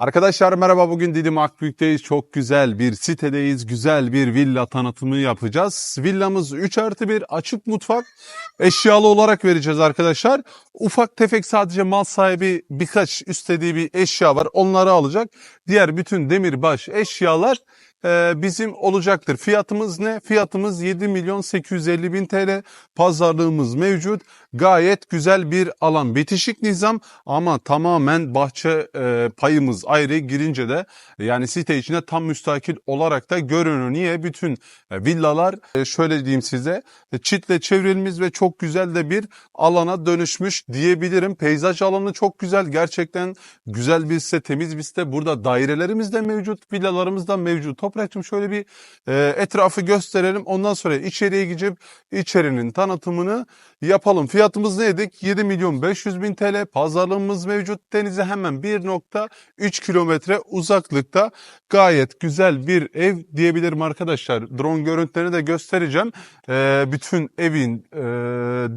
Arkadaşlar merhaba bugün Didim Akbük'teyiz. Çok güzel bir sitedeyiz. Güzel bir villa tanıtımı yapacağız. Villamız 3 artı 1 açık mutfak. Eşyalı olarak vereceğiz arkadaşlar. Ufak tefek sadece mal sahibi birkaç istediği bir eşya var. Onları alacak. Diğer bütün demirbaş eşyalar e, bizim olacaktır. Fiyatımız ne? Fiyatımız 7 milyon 850 bin TL. Pazarlığımız mevcut. Gayet güzel bir alan. Bitişik nizam ama tamamen bahçe e, payımız ayrı girince de yani site içinde tam müstakil olarak da görünüyor. Niye? Bütün e, villalar e, şöyle diyeyim size çitle çevrilmiş ve çok güzel de bir alana dönüşmüş diyebilirim. Peyzaj alanı çok güzel. Gerçekten güzel bir site, temiz bir site. Burada dairelerimiz de mevcut, villalarımız da mevcut. Toprakçım şöyle bir e, etrafı gösterelim. Ondan sonra içeriye gidip içerinin tanıtımını yapalım. Fiyatımız neydik? 7 milyon 500 bin TL. Pazarlığımız mevcut. Denize hemen 1.3 kilometre uzaklıkta. Gayet güzel bir ev diyebilirim arkadaşlar. Drone görüntülerini de göstereceğim. Ee, bütün evin e,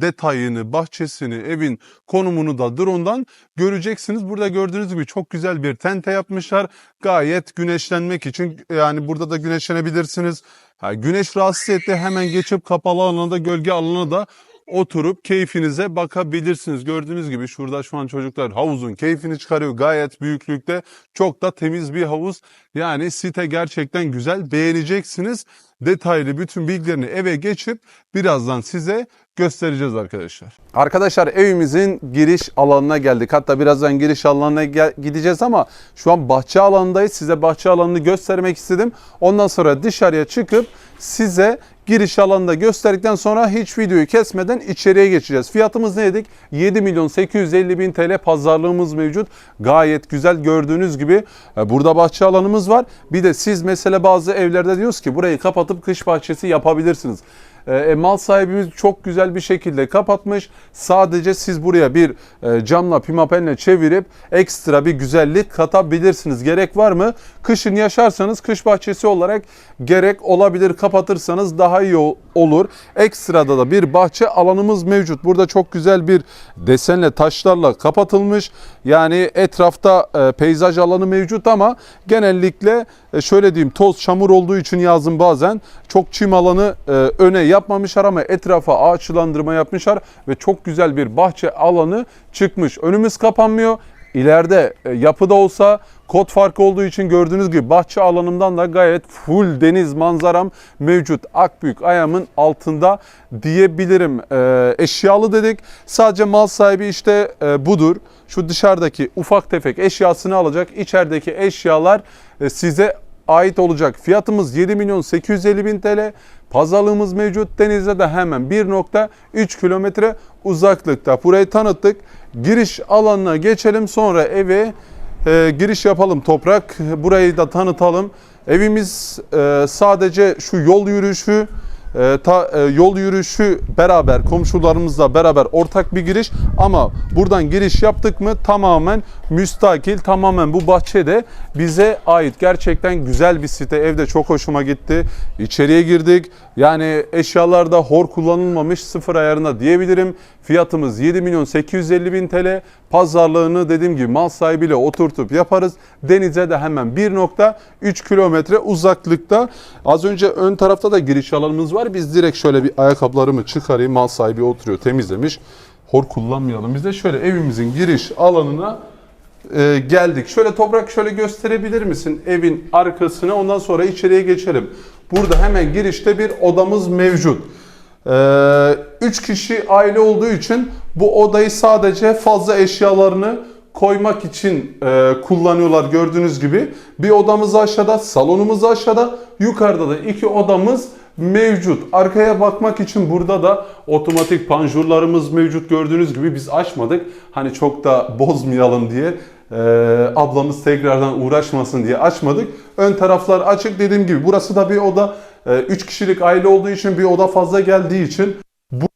detayını, bahçesini, evin konumunu da drone'dan göreceksiniz. Burada gördüğünüz gibi çok güzel bir tente yapmışlar. Gayet güneşlenmek için yani burada da güneşlenebilirsiniz. Ha, güneş rahatsız etti hemen geçip kapalı alanda gölge alanına da oturup keyfinize bakabilirsiniz. Gördüğünüz gibi şurada şu an çocuklar havuzun keyfini çıkarıyor. Gayet büyüklükte çok da temiz bir havuz. Yani site gerçekten güzel beğeneceksiniz. Detaylı bütün bilgilerini eve geçip birazdan size göstereceğiz arkadaşlar. Arkadaşlar evimizin giriş alanına geldik. Hatta birazdan giriş alanına gideceğiz ama şu an bahçe alanındayız. Size bahçe alanını göstermek istedim. Ondan sonra dışarıya çıkıp size giriş alanında gösterdikten sonra hiç videoyu kesmeden içeriye geçeceğiz. Fiyatımız neydik? 7 milyon 850 bin TL pazarlığımız mevcut. Gayet güzel gördüğünüz gibi e, burada bahçe alanımız var. Bir de siz mesela bazı evlerde diyoruz ki burayı kapatıp kış bahçesi yapabilirsiniz. E, e, mal sahibimiz çok güzel bir şekilde kapatmış. Sadece siz buraya bir e, camla pimapenle çevirip ekstra bir güzellik katabilirsiniz. Gerek var mı? Kışın yaşarsanız kış bahçesi olarak gerek olabilir. Kapatırsanız daha iyi ol- olur. Ekstrada da bir bahçe alanımız mevcut. Burada çok güzel bir desenle taşlarla kapatılmış. Yani etrafta e, peyzaj alanı mevcut ama genellikle e, şöyle diyeyim toz çamur olduğu için yazın bazen çok çim alanı e, öne yapmamışlar ama etrafa ağaçlandırma yapmışlar ve çok güzel bir bahçe alanı çıkmış. Önümüz kapanmıyor. İleride e, yapıda olsa kod farkı olduğu için gördüğünüz gibi bahçe alanımdan da gayet full deniz manzaram mevcut. Akbük ayağımın altında diyebilirim. E, eşyalı dedik. Sadece mal sahibi işte e, budur. Şu dışarıdaki ufak tefek eşyasını alacak. İçerideki eşyalar e, size ait olacak. Fiyatımız 7 milyon 850 bin TL. Pazarlığımız mevcut. Denizde de hemen 1.3 kilometre uzaklıkta. Burayı tanıttık. Giriş alanına geçelim. Sonra eve e, giriş yapalım toprak. Burayı da tanıtalım. Evimiz e, sadece şu yol yürüyüşü e, ta, e, yol yürüyüşü beraber komşularımızla beraber ortak bir giriş. Ama buradan giriş yaptık mı tamamen müstakil tamamen bu bahçede bize ait. Gerçekten güzel bir site. Evde çok hoşuma gitti. İçeriye girdik. Yani eşyalarda hor kullanılmamış sıfır ayarına diyebilirim. Fiyatımız 7 milyon 850 bin TL pazarlığını dediğim gibi mal sahibiyle oturtup yaparız. Denize de hemen 1.3 kilometre uzaklıkta. Az önce ön tarafta da giriş alanımız var biz direkt şöyle bir ayakkabılarımı çıkarayım mal sahibi oturuyor temizlemiş hor kullanmayalım biz de şöyle evimizin giriş alanına e, geldik. Şöyle toprak şöyle gösterebilir misin evin arkasına ondan sonra içeriye geçelim. Burada hemen girişte bir odamız mevcut. 3 kişi aile olduğu için bu odayı sadece fazla eşyalarını koymak için e, kullanıyorlar gördüğünüz gibi. Bir odamız aşağıda, salonumuz aşağıda, yukarıda da iki odamız mevcut. Arkaya bakmak için burada da otomatik panjurlarımız mevcut gördüğünüz gibi biz açmadık. Hani çok da bozmayalım diye e, ablamız tekrardan uğraşmasın diye açmadık. Ön taraflar açık dediğim gibi burası da bir oda. 3 kişilik aile olduğu için bir oda fazla geldiği için bu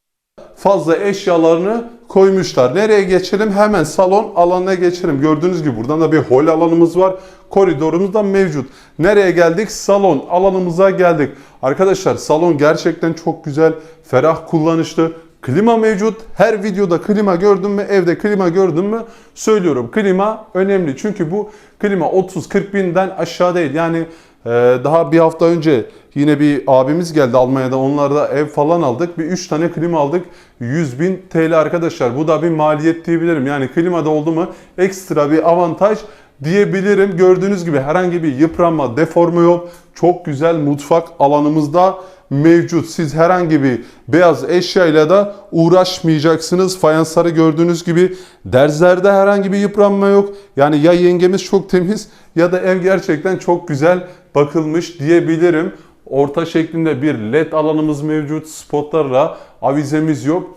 fazla eşyalarını koymuşlar. Nereye geçelim? Hemen salon alanına geçelim. Gördüğünüz gibi buradan da bir hol alanımız var. Koridorumuz da mevcut. Nereye geldik? Salon alanımıza geldik. Arkadaşlar salon gerçekten çok güzel, ferah kullanışlı. Klima mevcut. Her videoda klima gördün mü, evde klima gördün mü söylüyorum. Klima önemli çünkü bu klima 30-40 binden aşağı değil. Yani e, daha bir hafta önce yine bir abimiz geldi Almanya'da. Onlarda ev falan aldık. Bir 3 tane klima aldık. 100 bin TL arkadaşlar. Bu da bir maliyet diyebilirim. Yani klimada oldu mu ekstra bir avantaj diyebilirim. Gördüğünüz gibi herhangi bir yıpranma, deforme yok. Çok güzel mutfak alanımızda mevcut. Siz herhangi bir beyaz eşyayla da uğraşmayacaksınız. Fayansları gördüğünüz gibi derzlerde herhangi bir yıpranma yok. Yani ya yengemiz çok temiz ya da ev gerçekten çok güzel bakılmış diyebilirim. Orta şeklinde bir led alanımız mevcut. Spotlarla avizemiz yok.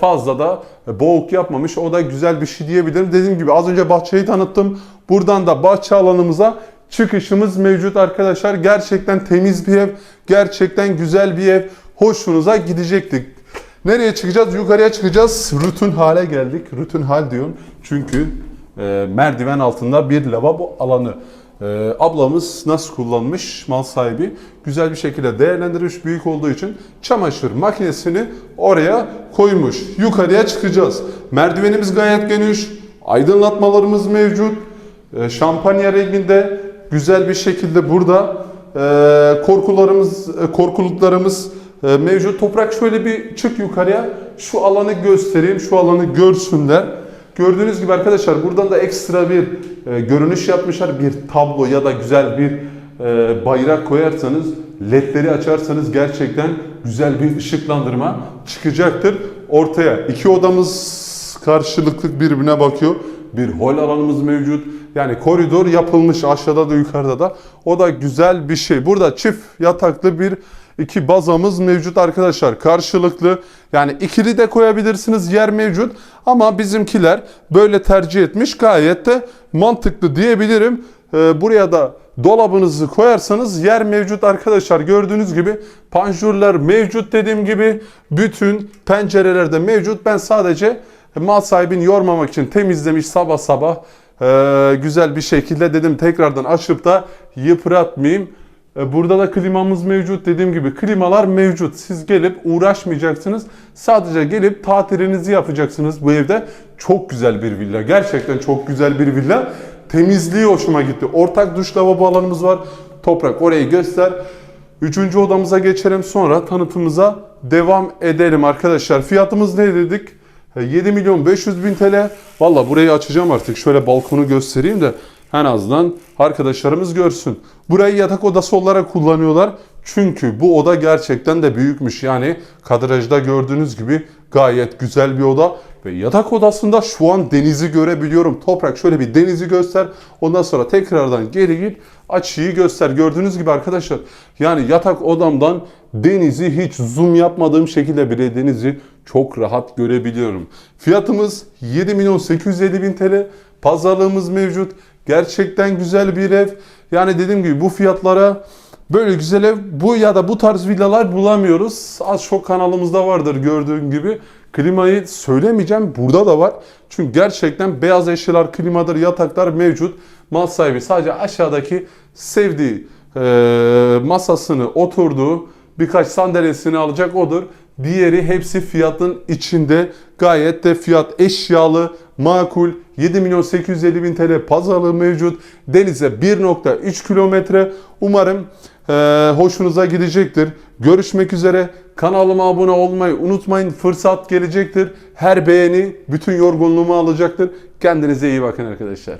Fazla da boğuk yapmamış. O da güzel bir şey diyebilirim. Dediğim gibi az önce bahçeyi tanıttım. Buradan da bahçe alanımıza çıkışımız mevcut arkadaşlar. Gerçekten temiz bir ev. Gerçekten güzel bir ev. Hoşunuza gidecektik. Nereye çıkacağız? Yukarıya çıkacağız. Rutin hale geldik. Rutin hal diyorum. Çünkü e, merdiven altında bir lavabo alanı. E, ablamız nasıl kullanmış mal sahibi güzel bir şekilde değerlendirmiş büyük olduğu için çamaşır makinesini oraya koymuş. Yukarıya çıkacağız. Merdivenimiz gayet geniş. Aydınlatmalarımız mevcut. E, şampanya renginde güzel bir şekilde burada e, korkularımız, e, korkuluklarımız e, mevcut. Toprak şöyle bir çık yukarıya. Şu alanı göstereyim. Şu alanı görsünler. Gördüğünüz gibi arkadaşlar buradan da ekstra bir e, görünüş yapmışlar. Bir tablo ya da güzel bir e, bayrak koyarsanız, ledleri açarsanız gerçekten güzel bir ışıklandırma çıkacaktır ortaya. İki odamız karşılıklı birbirine bakıyor. Bir hol alanımız mevcut. Yani koridor yapılmış aşağıda da yukarıda da. O da güzel bir şey. Burada çift yataklı bir iki bazamız mevcut arkadaşlar. Karşılıklı yani ikili de koyabilirsiniz yer mevcut. Ama bizimkiler böyle tercih etmiş. Gayet de mantıklı diyebilirim. Ee, buraya da dolabınızı koyarsanız yer mevcut arkadaşlar. Gördüğünüz gibi panjurlar mevcut dediğim gibi. Bütün pencerelerde mevcut. Ben sadece mal sahibini yormamak için temizlemiş sabah sabah ee, güzel bir şekilde dedim tekrardan açıp da yıpratmayayım. Ee, Burada da klimamız mevcut dediğim gibi klimalar mevcut. Siz gelip uğraşmayacaksınız. Sadece gelip tatilinizi yapacaksınız bu evde. Çok güzel bir villa. Gerçekten çok güzel bir villa. Temizliği hoşuma gitti. Ortak duş lavabo alanımız var. Toprak orayı göster. Üçüncü odamıza geçelim sonra tanıtımıza devam edelim arkadaşlar. Fiyatımız ne dedik? 7 milyon 500 bin TL. Valla burayı açacağım artık. Şöyle balkonu göstereyim de en azından arkadaşlarımız görsün. Burayı yatak odası olarak kullanıyorlar. Çünkü bu oda gerçekten de büyükmüş. Yani kadrajda gördüğünüz gibi gayet güzel bir oda. Ve yatak odasında şu an denizi görebiliyorum. Toprak şöyle bir denizi göster. Ondan sonra tekrardan geri git açıyı göster. Gördüğünüz gibi arkadaşlar yani yatak odamdan denizi hiç zoom yapmadığım şekilde bile denizi çok rahat görebiliyorum. Fiyatımız 7 milyon 850 bin TL. Pazarlığımız mevcut. Gerçekten güzel bir ev. Yani dediğim gibi bu fiyatlara böyle güzel ev bu ya da bu tarz villalar bulamıyoruz. Az çok kanalımızda vardır gördüğün gibi. Klimayı söylemeyeceğim burada da var. Çünkü gerçekten beyaz eşyalar, klimadır, yataklar mevcut. Mal sahibi sadece aşağıdaki sevdiği e, masasını oturduğu birkaç sandalyesini alacak odur. Diğeri hepsi fiyatın içinde. Gayet de fiyat eşyalı, makul. 7 milyon 850 bin TL pazarlığı mevcut. Denize 1.3 kilometre. Umarım e, hoşunuza gidecektir. Görüşmek üzere. Kanalıma abone olmayı unutmayın. Fırsat gelecektir. Her beğeni bütün yorgunluğumu alacaktır. Kendinize iyi bakın arkadaşlar.